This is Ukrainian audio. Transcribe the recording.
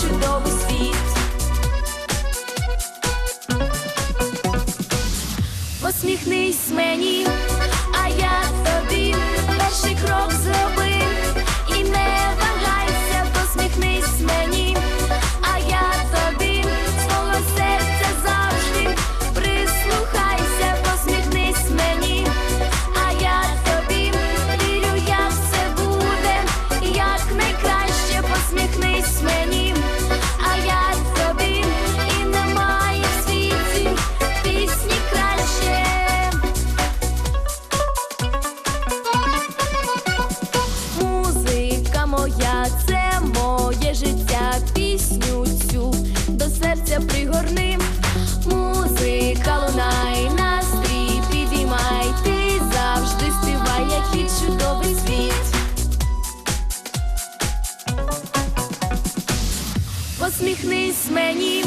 чудовий світ. Посміхнись мені. пісню цю до серця пригорни, музика лунай, настрій підіймай, ти завжди співай, який чудовий світ. Посміхнись мені.